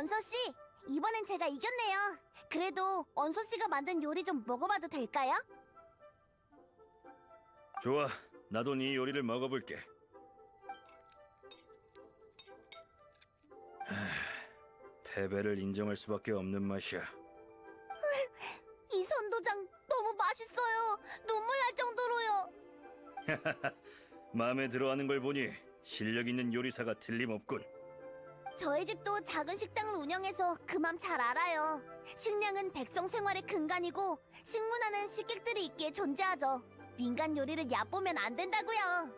언서 씨, 이번엔 제가 이겼네요. 그래도 언서 씨가 만든 요리 좀 먹어봐도 될까요? 좋아, 나도 네 요리를 먹어볼게. 하, 패배를 인정할 수밖에 없는 맛이야. 이 선도장 너무 맛있어요. 눈물 날 정도로요. 마음에 들어하는 걸 보니 실력 있는 요리사가 틀림없군. 저희 집도 작은 식당을 운영해서 그 맘 잘 알아요. 식량은 백성 생활의 근간이고 식문화는 식객들이 있기에 존재하죠. 민간 요리를 얕보면 안 된다고요.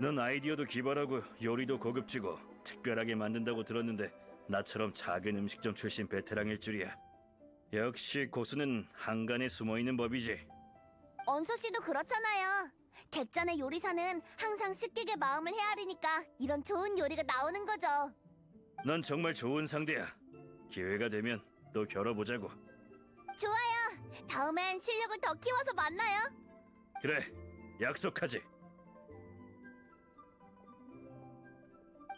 넌 아이디어도 기발하고 요리도 고급지고 특별하게 만든다고 들었는데 나처럼 작은 음식점 출신 베테랑일 줄이야. 역시 고수는 한간에 숨어 있는 법이지. 언서 씨도 그렇잖아요. 객잔의 요리사는 항상 식객의 마음을 헤아리니까 이런 좋은 요리가 나오는 거죠. 넌 정말 좋은 상대야. 기회가 되면 또 겨뤄보자고. 좋아요. 다음엔 실력을 더 키워서 만나요. 그래, 약속하지.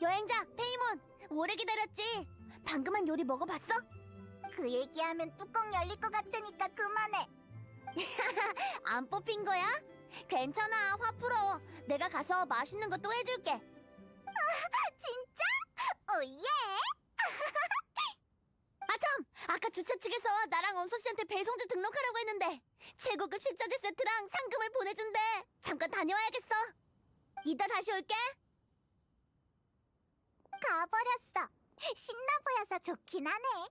여행자 페이몬 오래 기다렸지. 방금 한 요리 먹어봤어? 그 얘기하면 뚜껑 열릴 것 같으니까 그만해. 안 뽑힌 거야? 괜찮아 화 풀어. 내가 가서 맛있는 거 또 해줄게. 진짜? 오예. 아참 아까 주차 측에서 나랑 원소 씨한테 배송지 등록하라고 했는데 최고급 식자재 세트랑 상금을 보내준대. 잠깐 다녀와야겠어. 이따 다시 올게. 가버렸어. 신나 보여서 좋긴 하네.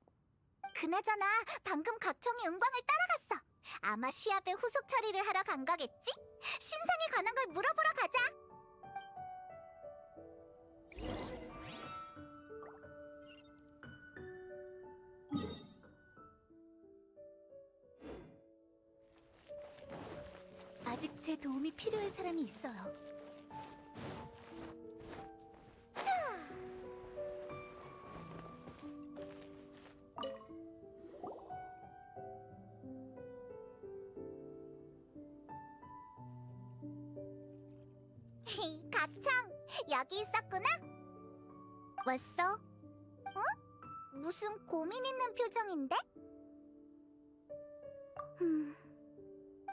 그나저나 방금 각청이 은광을 따라갔어. 아마 시합의 후속 처리를 하러 간 거겠지? 신상에 관한 걸 물어보러 가자. 아직 제 도움이 필요한 사람이 있어요. 여기 있었구나? 왔어? 어? 무슨 고민 있는 표정인데? 음,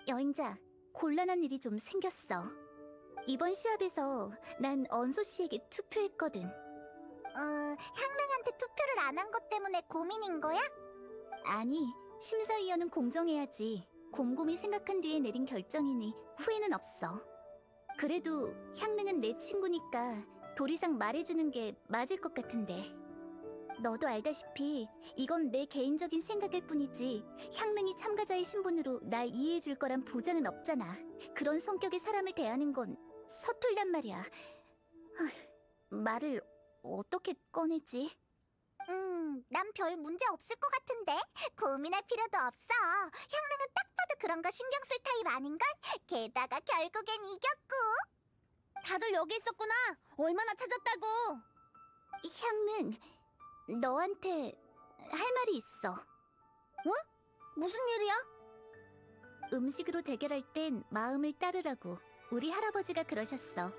여행자, 곤란한 일이 좀 생겼어. 이번 시합에서 난 언소 씨에게 투표했거든. 어, 향릉한테 투표를 안 한 것 때문에 고민인 거야? 아니, 심사위원은 공정해야지. 곰곰이 생각한 뒤에 내린 결정이니 후회는 없어. 그래도 향릉은 내 친구니까 도리상 말해주는 게 맞을 것 같은데. 너도 알다시피 이건 내 개인적인 생각일 뿐이지 향릉이 참가자의 신분으로 날 이해해줄 거란 보장은 없잖아. 그런 성격의 사람을 대하는 건 서툴단 말이야. 하, 말을 어떻게 꺼내지? 음, 난 별 문제 없을 것 같은데 고민할 필요도 없어. 향릉은 딱 봐도 그런 거 신경 쓸 타입 아닌걸? 게다가 결국엔 이겼고. 다들 여기 있었구나. 얼마나 찾았다고. 향릉, 너한테 할 말이 있어. 뭐? 무슨 일이야? 음식으로 대결할 땐 마음을 따르라고 우리 할아버지가 그러셨어.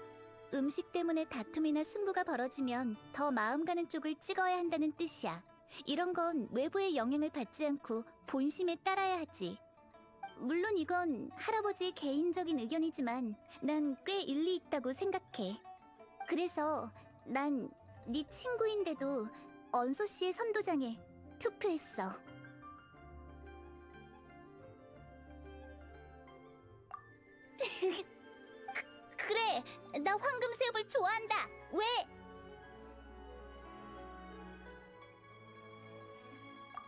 음식 때문에 다툼이나 승부가 벌어지면 더 마음 가는 쪽을 찍어야 한다는 뜻이야. 이런 건 외부의 영향을 받지 않고 본심에 따라야 하지. 물론 이건 할아버지의 개인적인 의견이지만 난 꽤 일리 있다고 생각해. 그래서 난 네 친구인데도 언소 씨의 선도장에 투표했어. 그래, 나 황금 수염을 좋아한다. 왜?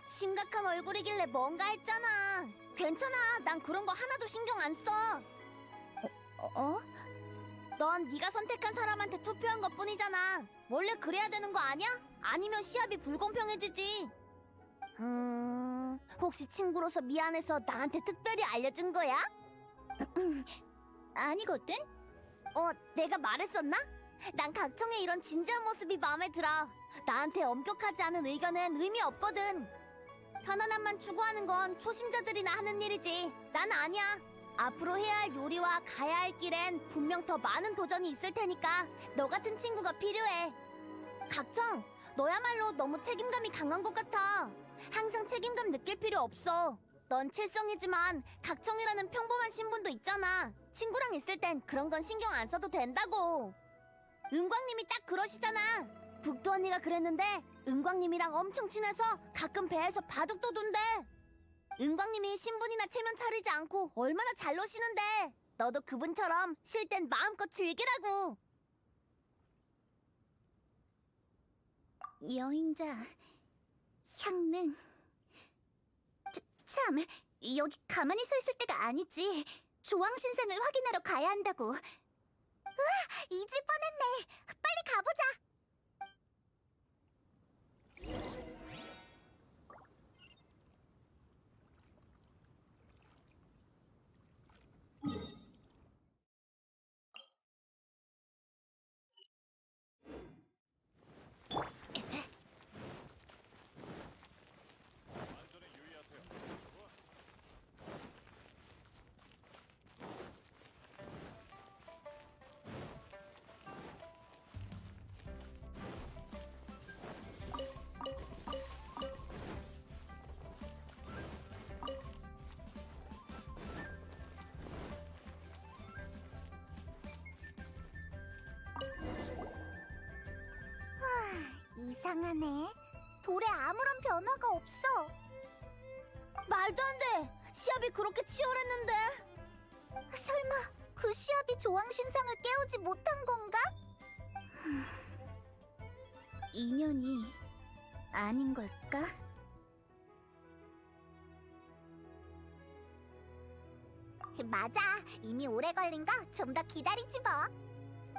심각한 얼굴이길래 뭔가 했잖아. 괜찮아, 난 그런 거 하나도 신경 안 써. 어? 어? 넌 네가 선택한 사람한테 투표한 것 뿐이잖아. 원래 그래야 되는 거 아니야? 아니면 시합이 불공평해지지. 음, 혹시 친구로서 미안해서 나한테 특별히 알려준 거야? 아니거든? 어, 내가 말했었나? 난 각청의 이런 진지한 모습이 마음에 들어. 나한테 엄격하지 않은 의견은 의미 없거든. 편안함만 추구하는 건 초심자들이나 하는 일이지. 난 아니야. 앞으로 해야 할 요리와 가야 할 길엔 분명 더 많은 도전이 있을 테니까 너 같은 친구가 필요해. 각성, 너야말로 너무 책임감이 강한 것 같아. 항상 책임감 느낄 필요 없어. 넌 칠성이지만 각청이라는 평범한 신분도 있잖아. 친구랑 있을 땐 그런 건 신경 안 써도 된다고. 은광님이 딱 그러시잖아. 북도 언니가 그랬는데 은광님이랑 엄청 친해서 가끔 배에서 바둑 도 둔대. 은광님이 신분이나 체면 차리지 않고 얼마나 잘 노시는데 너도 그분처럼 쉴 땐 마음껏 즐기라고. 여행자 향릉 차, 참 여기 가만히 서 있을 때가 아니지 조왕 신상을 확인하러 가야 한다고. 으아 잊을 뻔했네. 빨리 가보자 이상하네. 돌에 아무런 변화가 없어. 말도 안 돼. 시합이 그렇게 치열했는데. 설마 그 시합이 조왕신상을 깨우지 못한 건가? 인연이 아닌 걸까? 맞아. 이미 오래 걸린 거 좀 더 기다리지 뭐.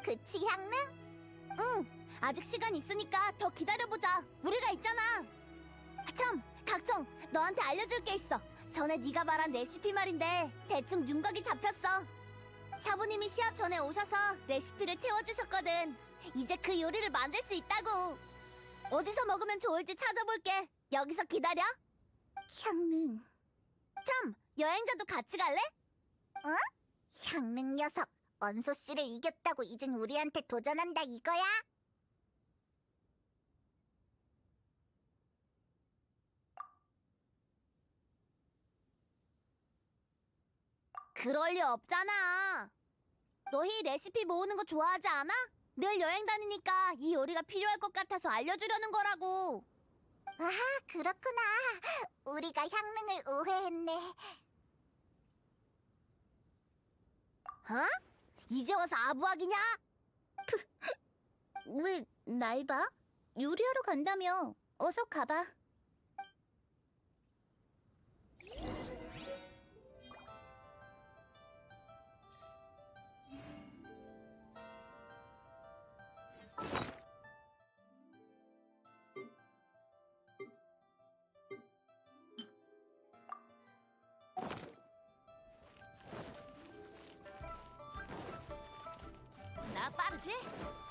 그치, 향릉? 응. 아직 시간 있으니까 더 기다려보자. 우리가 있잖아. 아, 참, 각청, 너한테 알려줄 게 있어. 전에 네가 말한 레시피 말인데 대충 윤곽이 잡혔어. 사부님이 시합 전에 오셔서 레시피를 채워주셨거든. 이제 그 요리를 만들 수 있다고. 어디서 먹으면 좋을지 찾아볼게. 여기서 기다려. 향릉. 참, 여행자도 같이 갈래? 어? 향릉 녀석, 언소 씨를 이겼다고 이젠 우리한테 도전한다 이거야? 그럴 리 없잖아. 너희 레시피 모으는 거 좋아하지 않아? 늘 여행 다니니까 이 요리가 필요할 것 같아서 알려주려는 거라고. 아, 그렇구나. 우리가 향릉을 오해했네. 어? 이제 와서 아부하기냐? 왜 날 봐? 요리하러 간다며. 어서 가봐. 나 빠르지?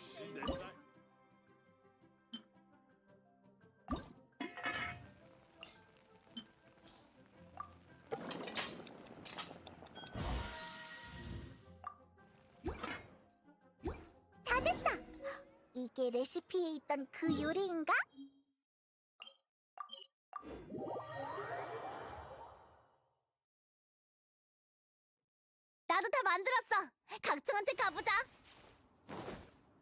역시 내 딸. 다 됐다. 이게 레시피에 있던 그 요리인가? 나도 다 만들었어. 각청한테 가보자.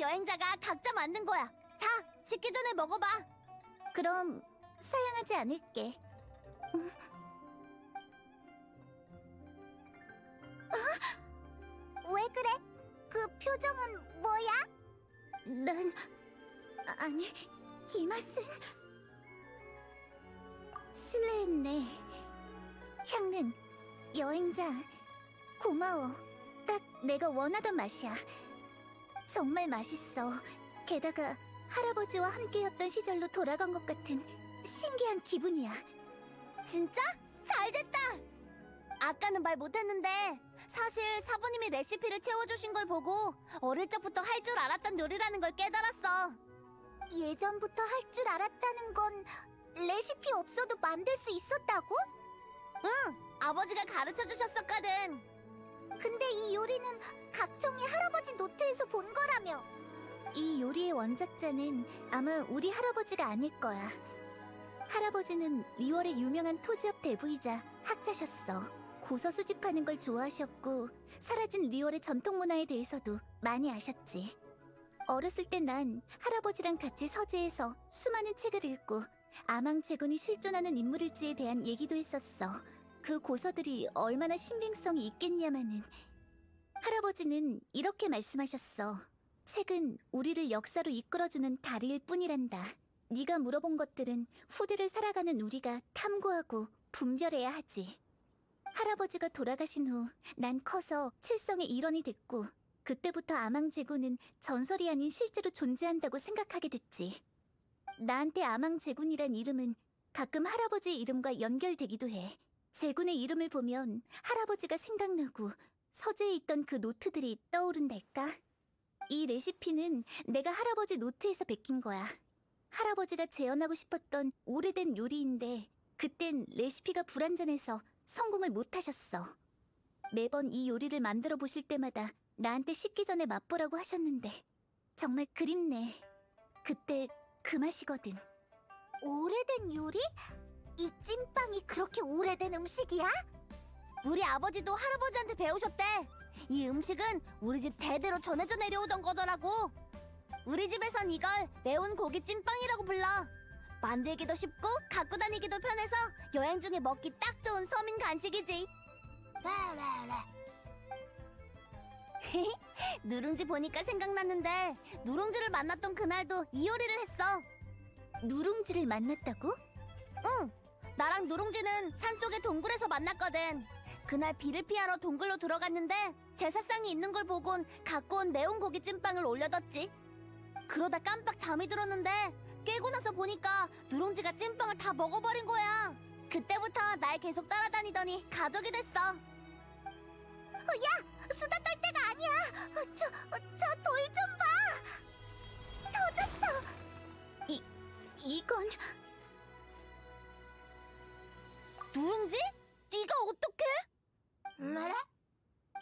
여행자가 각자 만든 거야. 자, 식기 전에 먹어봐. 그럼 사양하지 않을게. 음. 어? 왜 그래? 그 표정은 뭐야? 난 아니 이 맛은 실례했네. 향는 여행자 고마워. 딱 내가 원하던 맛이야. 정말 맛있어. 게다가 할아버지와 함께였던 시절로 돌아간 것 같은 신기한 기분이야. 진짜? 잘 됐다. 아까는 말 못했는데 사실 사부님이 레시피를 채워주신 걸 보고 어릴 적부터 할 줄 알았던 요리라는 걸 깨달았어. 예전부터 할 줄 알았다는 건 레시피 없어도 만들 수 있었다고? 아버지가 가르쳐 주셨었거든. 근데 이 요리는 각종의 할아버지 노트에서 본 거라며. 이 요리의 원작자는 아마 우리 할아버지가 아닐 거야. 할아버지는 리월의 유명한 토지업 대부이자 학자셨어. 고서 수집하는 걸 좋아하셨고 사라진 리월의 전통 문화에 대해서도 많이 아셨지. 어렸을 때 난 할아버지랑 같이 서재에서 수많은 책을 읽고 아망제군이 실존하는 인물일지에 대한 얘기도 했었어. 그 고서들이 얼마나 신빙성이 있겠냐마는 할아버지는 이렇게 말씀하셨어. 책은 우리를 역사로 이끌어주는 다리일 뿐이란다. 네가 물어본 것들은 후대를 살아가는 우리가 탐구하고 분별해야 하지. 할아버지가 돌아가신 후 난 커서 칠성의 일원이 됐고 그때부터 아망제군은 전설이 아닌 실제로 존재한다고 생각하게 됐지. 나한테 아망제군이란 이름은 가끔 할아버지의 이름과 연결되기도 해. 제군의 이름을 보면 할아버지가 생각나고 서재에 있던 그 노트들이 떠오른달까? 이 레시피는 내가 할아버지 노트에서 베낀 거야. 할아버지가 재현하고 싶었던 오래된 요리인데 그땐 레시피가 불완전해서 성공을 못 하셨어. 매번 이 요리를 만들어 보실 때마다 나한테 식기 전에 맛보라고 하셨는데 정말 그립네. 그때 그 맛이거든. 오래된 요리? 이 찐빵이 그렇게 오래된 음식이야? 우리 아버지도 할아버지한테 배우셨대. 이 음식은 우리 집 대대로 전해져 내려오던 거더라고. 우리 집에선 이걸 매운 고기 찐빵이라고 불러. 만들기도 쉽고 갖고 다니기도 편해서 여행 중에 먹기 딱 좋은 서민 간식이지. 누룽지 보니까 생각났는데 누룽지를 만났던 그날도 이 요리를 했어. 누룽지를 만났다고? 응, 나랑 누룽지는 산속의 동굴에서 만났거든. 그날 비를 피하러 동굴로 들어갔는데 제사상이 있는 걸 보곤 갖고 온 매운 고기 찐빵을 올려뒀지. 그러다 깜빡 잠이 들었는데 깨고 나서 보니까 누룽지가 찐빵을 다 먹어버린 거야. 그때부터 날 계속 따라다니더니 가족이 됐어. 수다 떨 때가 아니야. 저, 저 돌 좀 봐. 터졌어. 이, 이건 누룽지? 네가 어떻게? 뭐라?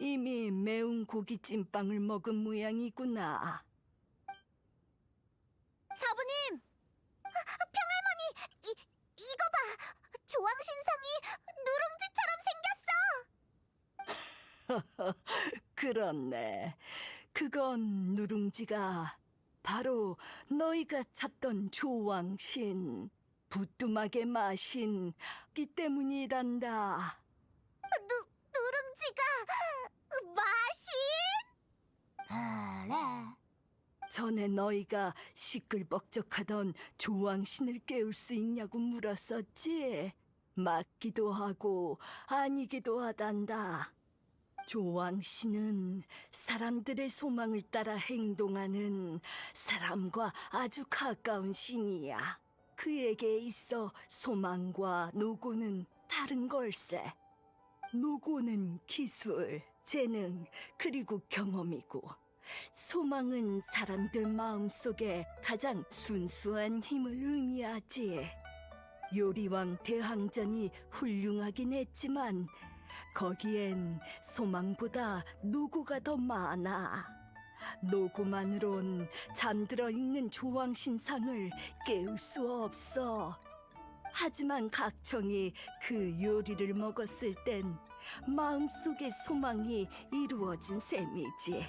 이미 매운 고기 찐빵을 먹은 모양이구나. 사부님! 이, 이거 봐. 조왕 신상이 누룽지처럼 생겼어. 그렇네. 그건 누룽지가 바로 너희가 찾던 조왕신, 부뚜막의 마신 기 때문이란다. 누, 누룽지가 맛이? 그래. 전에 너희가 시끌벅적하던 조왕신을 깨울 수 있냐고 물었었지. 맞기도 하고 아니기도 하단다. 조왕신은 사람들의 소망을 따라 행동하는 사람과 아주 가까운 신이야. 그에게 있어 소망과 노고는 다른 걸세. 노고는 기술, 재능, 그리고 경험이고, 소망은 사람들 마음속에 가장 순수한 힘을 의미하지. 요리왕 대항전이 훌륭하긴 했지만 거기엔 소망보다 노고가 더 많아. 노고만으론 잠들어 있는 조왕신상을 깨울 수 없어. 하지만 각청이 그 요리를 먹었을 땐 마음속의 소망이 이루어진 셈이지.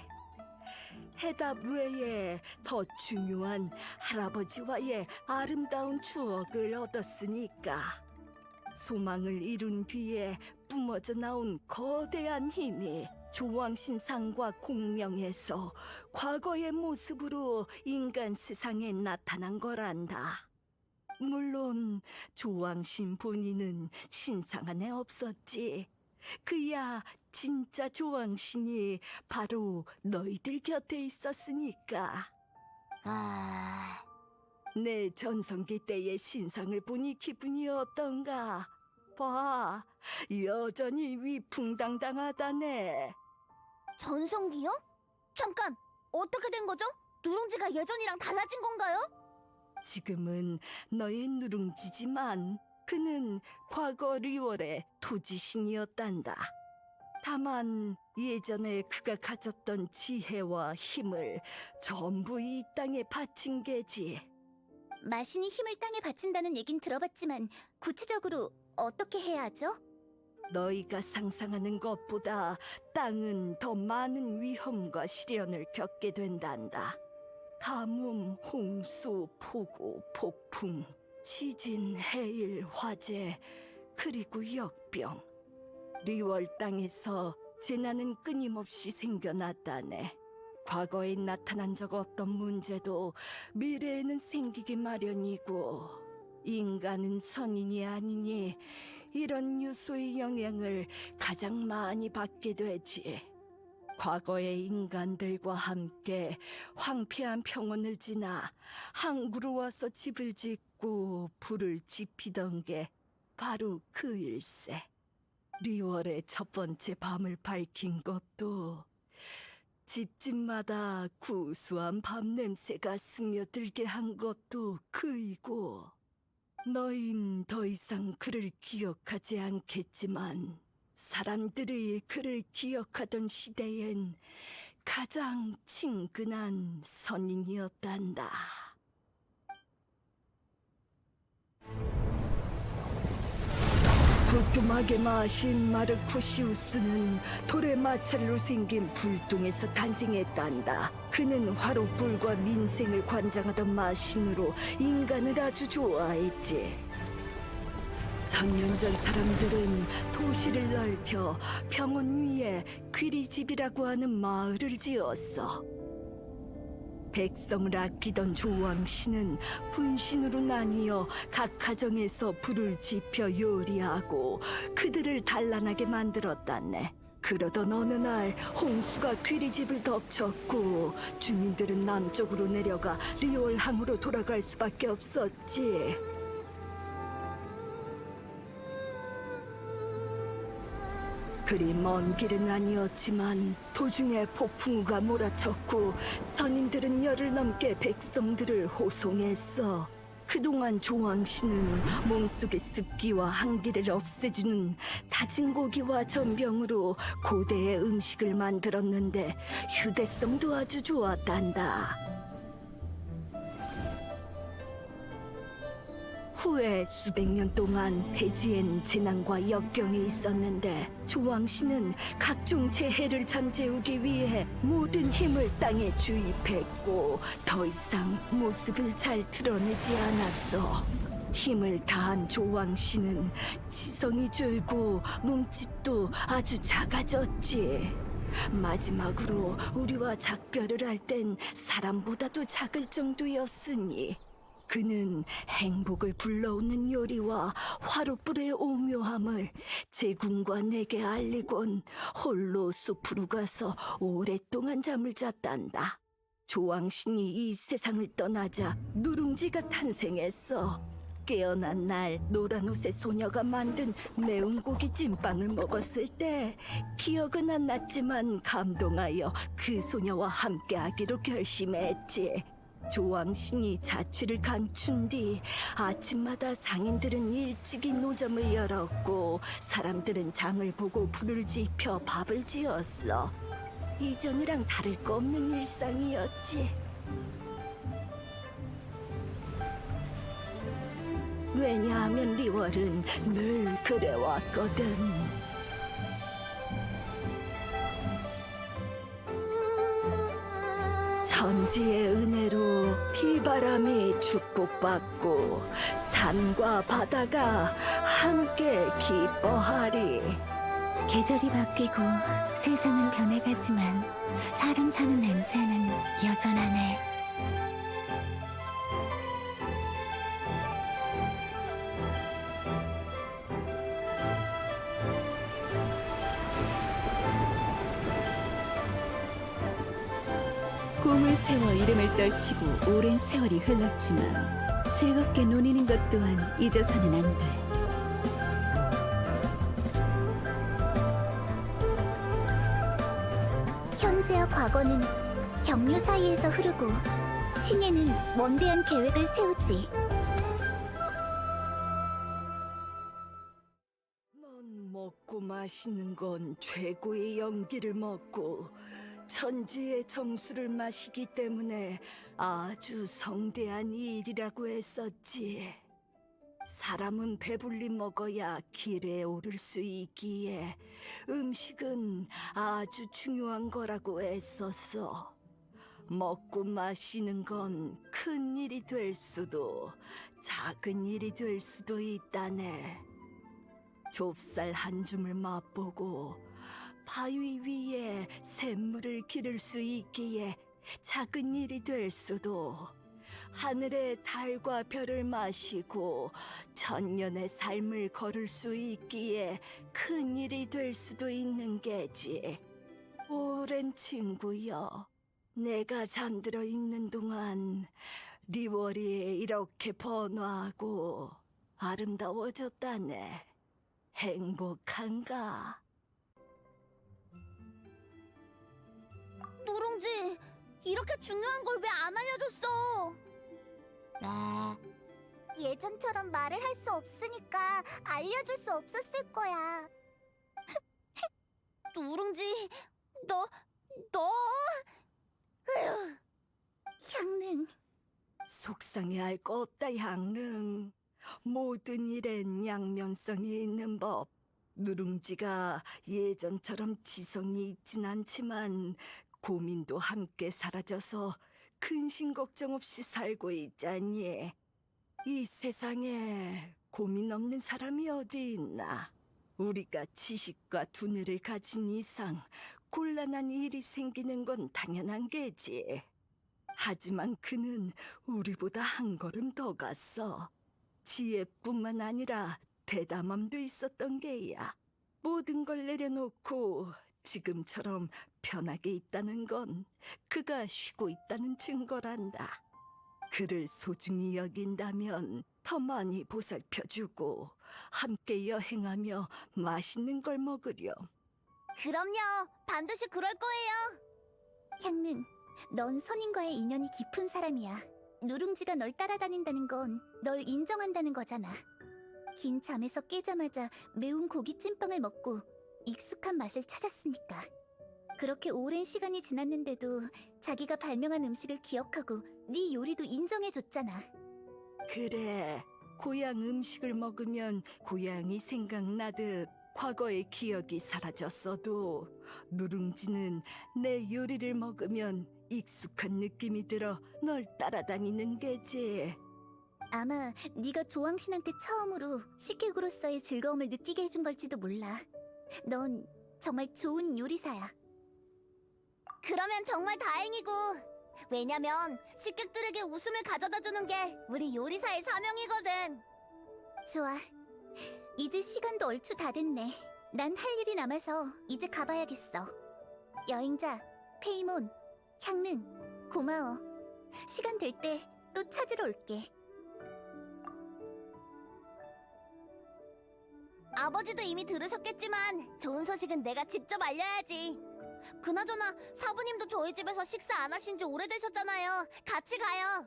해답 외에 더 중요한 할아버지와의 아름다운 추억을 얻었으니까. 소망을 이룬 뒤에 뿜어져 나온 거대한 힘이 조왕신상과 공명에서 과거의 모습으로 인간 세상에 나타난 거란다. 물론 조왕신 본인은 신상 안에 없었지. 그야 진짜 조왕신이 바로 너희들 곁에 있었으니까. 아, 내 전성기 때의 신상을 보니 기분이 어떤가? 봐, 여전히 위풍당당하다네. 전성기요? 잠깐, 어떻게 된 거죠? 누룽지가 예전이랑 달라진 건가요? 지금은 너의 누룽지지만 그는 과거 리월의 토지신이었단다. 다만 예전에 그가 가졌던 지혜와 힘을 전부 이 땅에 바친 게지. 마신이 힘을 땅에 바친다는 얘긴 들어봤지만 구체적으로 어떻게 해야 하죠? 너희가 상상하는 것보다 땅은 더 많은 위험과 시련을 겪게 된단다. 가뭄, 홍수, 폭우, 폭풍, 지진, 해일, 화재, 그리고 역병. 리월 땅에서 재난은 끊임없이 생겨났다네. 과거에 나타난 적 없던 문제도 미래에는 생기기 마련이고, 인간은 성인이 아니니 이런 요소의 영향을 가장 많이 받게 되지. 과거의 인간들과 함께 황폐한 평원을 지나 항구로 와서 집을 짓고 불을 지피던 게 바로 그 일세. 리월의 첫 번째 밤을 밝힌 것도 집집마다 구수한 밤 냄새가 스며들게 한 것도 그이고 너흰 더 이상 그를 기억하지 않겠지만 사람들이 그를 기억하던 시대엔 가장 친근한 선인이었단다. 부뚜막에 마신 마르쿠시우스는 돌의 마찰로 생긴 불똥에서 탄생했단다. 그는 화로불과 민생을 관장하던 마신으로 인간을 아주 좋아했지. 천년 전 사람들은 도시를 넓혀 병원 위에 귀리집이라고 하는 마을을 지었어. 백성을 아끼던 조왕씨는 분신으로 나뉘어 각 가정에서 불을 지펴 요리하고 그들을 단란하게 만들었다네. 그러던 어느 날 홍수가 귀리집을 덮쳤고 주민들은 남쪽으로 내려가 리올항으로 돌아갈 수밖에 없었지. 그리 먼 길은 아니었지만 도중에 폭풍우가 몰아쳤고 선인들은 열흘 넘게 백성들을 호송했어. 그동안 조왕씨는 몸속의 습기와 한기를 없애주는 다진 고기와 전병으로 고대의 음식을 만들었는데 휴대성도 아주 좋았단다. 후에 수백 년 동안 대지엔 재난과 역경이 있었는데 조왕씨는 각종 재해를 잠재우기 위해 모든 힘을 땅에 주입했고 더 이상 모습을 잘 드러내지 않았어. 힘을 다한 조왕씨는 지성이 줄고 몸짓도 아주 작아졌지. 마지막으로 우리와 작별을 할 땐 사람보다도 작을 정도였으니 그는 행복을 불러오는 요리와 화로불의 오묘함을 제군과 내게 알리곤 홀로 숲으로 가서 오랫동안 잠을 잤단다. 조왕신이 이 세상을 떠나자 누룽지가 탄생했어. 깨어난 날 노란 옷의 소녀가 만든 매운 고기 찐빵을 먹었을 때 기억은 안 났지만 감동하여 그 소녀와 함께하기로 결심했지. 조왕신이 자취를 감춘 뒤 아침마다 상인들은 일찍이 노점을 열었고 사람들은 장을 보고 불을 지펴 밥을 지었어. 이전이랑 다를 거 없는 일상이었지. 왜냐하면 리월은 늘 그래왔거든. 천지의 은혜로 비바람이 축복받고 산과 바다가 함께 기뻐하리. 계절이 바뀌고 세상은 변해가지만 사람 사는 냄새는 여전하네. 떨치고 오랜 세월이 흘렀지만 즐겁게 논이는 것 또한 잊어서는 안 돼. 현재와 과거는 경류 사이에서 흐르고 신예는 원대한 계획을 세우지. 넌 먹고 마시는 건 최고의 연기를 먹고 천지의 정수를 마시기 때문에 아주 성대한 일이라고 했었지. 사람은 배불리 먹어야 길에 오를 수 있기에 음식은 아주 중요한 거라고 했었어. 먹고 마시는 건 큰 일이 될 수도 작은 일이 될 수도 있다네. 좁쌀 한 줌을 맛보고 바위 위에 샘물을 기를 수 있기에 작은 일이 될 수도 하늘의 달과 별을 마시고 천년의 삶을 걸을 수 있기에 큰 일이 될 수도 있는 게지. 오랜 친구여, 내가 잠들어 있는 동안 리월이 이렇게 번화하고 아름다워졌다네. 행복한가? 누룽지, 이렇게 중요한 걸 왜 안 알려줬어? 네. 예전처럼 말을 할 수 없으니까 알려줄 수 없었을 거야. 누룽지, 너, 너. 으휴, 향릉, 속상해 할 거 없다, 양릉. 모든 일엔 양면성이 있는 법. 누룽지가 예전처럼 지성이 있진 않지만 고민도 함께 사라져서 근심 걱정 없이 살고 있잖니. 이 세상에 고민 없는 사람이 어디 있나? 우리가 지식과 두뇌를 가진 이상 곤란한 일이 생기는 건 당연한 게지. 하지만 그는 우리보다 한 걸음 더 갔어. 지혜뿐만 아니라 대담함도 있었던 게야. 모든 걸 내려놓고 지금처럼 편하게 있다는 건 그가 쉬고 있다는 증거란다. 그를 소중히 여긴다면 더 많이 보살펴주고 함께 여행하며 맛있는 걸 먹으렴. 그럼요. 반드시 그럴 거예요. 향릉, 넌 선인과의 인연이 깊은 사람이야. 누룽지가 널 따라다닌다는 건 널 인정한다는 거잖아. 긴 잠에서 깨자마자 매운 고기 찐빵을 먹고 익숙한 맛을 찾았으니까. 그렇게 오랜 시간이 지났는데도 자기가 발명한 음식을 기억하고 네 요리도 인정해줬잖아. 그래, 고향 음식을 먹으면 고향이 생각나듯 과거의 기억이 사라졌어도 누룽지는 내 요리를 먹으면 익숙한 느낌이 들어 널 따라다니는 게지. 아마 네가 조왕신한테 처음으로 식객으로서의 즐거움을 느끼게 해준 걸지도 몰라. 넌 정말 좋은 요리사야. 그러면 정말 다행이고. 왜냐면 식객들에게 웃음을 가져다 주는 게 우리 요리사의 사명이거든. 좋아. 이제 시간도 얼추 다 됐네. 난 할 일이 남아서 이제 가봐야겠어. 여행자, 페이몬, 향릉, 고마워. 시간 될 때 또 찾으러 올게. 아버지도 이미 들으셨겠지만 좋은 소식은 내가 직접 알려야지. 그나저나 사부님도 저희 집에서 식사 안 하신 지 오래되셨잖아요. 같이 가요.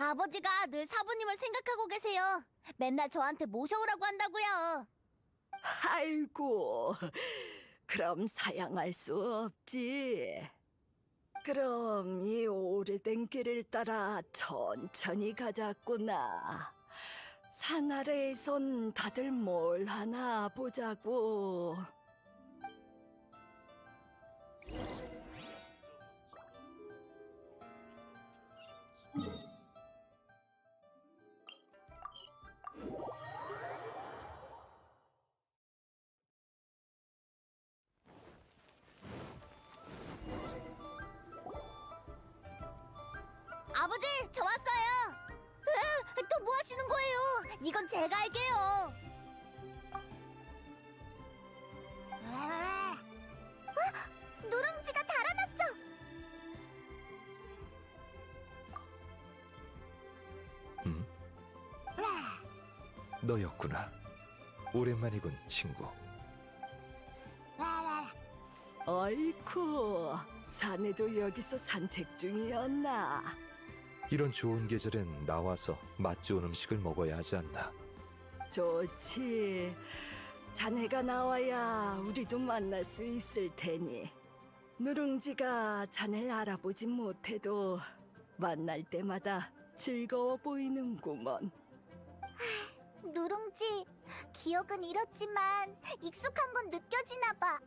아버지가 늘 사부님을 생각하고 계세요. 맨날 저한테 모셔오라고 한다고요. 아이고, 그럼 사양할 수 없지. 그럼 이 오래된 길을 따라 천천히 가자꾸나. 산 아래에선 다들 뭘 하나 보자고. 아버지, 저 왔어요. 하시는 거예요? 이건 제가 할게요. 어? 누룽지가 달아났어. 음? 너였구나. 오랜만이군, 친구. 어이쿠, 자네도 여기서 산책 중이었나? 이런 좋은 계절엔 나와서 맛 좋은 음식을 먹어야 하지 않나. 좋지. 자네가 나와야 우리도 만날 수 있을 테니. 누룽지가 자네를 알아보진 못해도 만날 때마다 즐거워 보이는구먼. 누룽지, 기억은 잃었지만 익숙한 건 느껴지나 봐.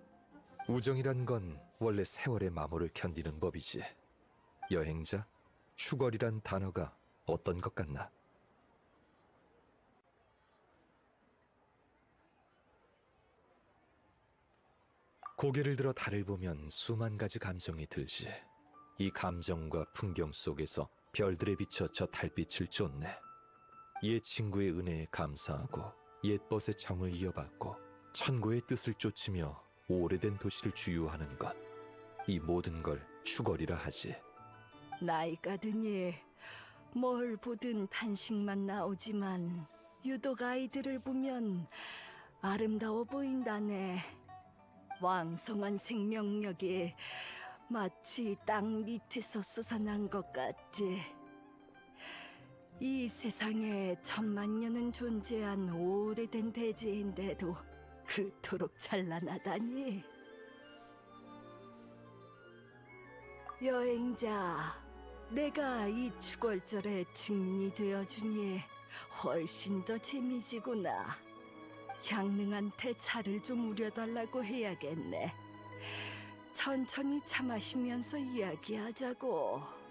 우정이란 건 원래 세월의 마모를 견디는 법이지. 여행자, 추걸이란 단어가 어떤 것 같나? 고개를 들어 달을 보면 수만 가지 감정이 들지. 이 감정과 풍경 속에서 별들에 비쳐 저 달빛을 쫓네. 옛 친구의 은혜에 감사하고 옛 벗의 정을 이어받고 천고의 뜻을 쫓으며 오래된 도시를 주유하는 것. 이 모든 걸 추걸이라 하지. 나이가 드니 뭘 보든 탄식만 나오지만 유독 아이들을 보면 아름다워 보인다네. 왕성한 생명력이 마치 땅 밑에서 솟아난 것 같지. 이 세상에 천만 년은 존재한 오래된 대지인데도 그토록 찬란하다니. 여행자, 내가 이 추월절의 증인이 되어주니 훨씬 더 재미지구나. 향릉한테 차를 좀 우려달라고 해야겠네. 천천히 차 마시면서 이야기하자고.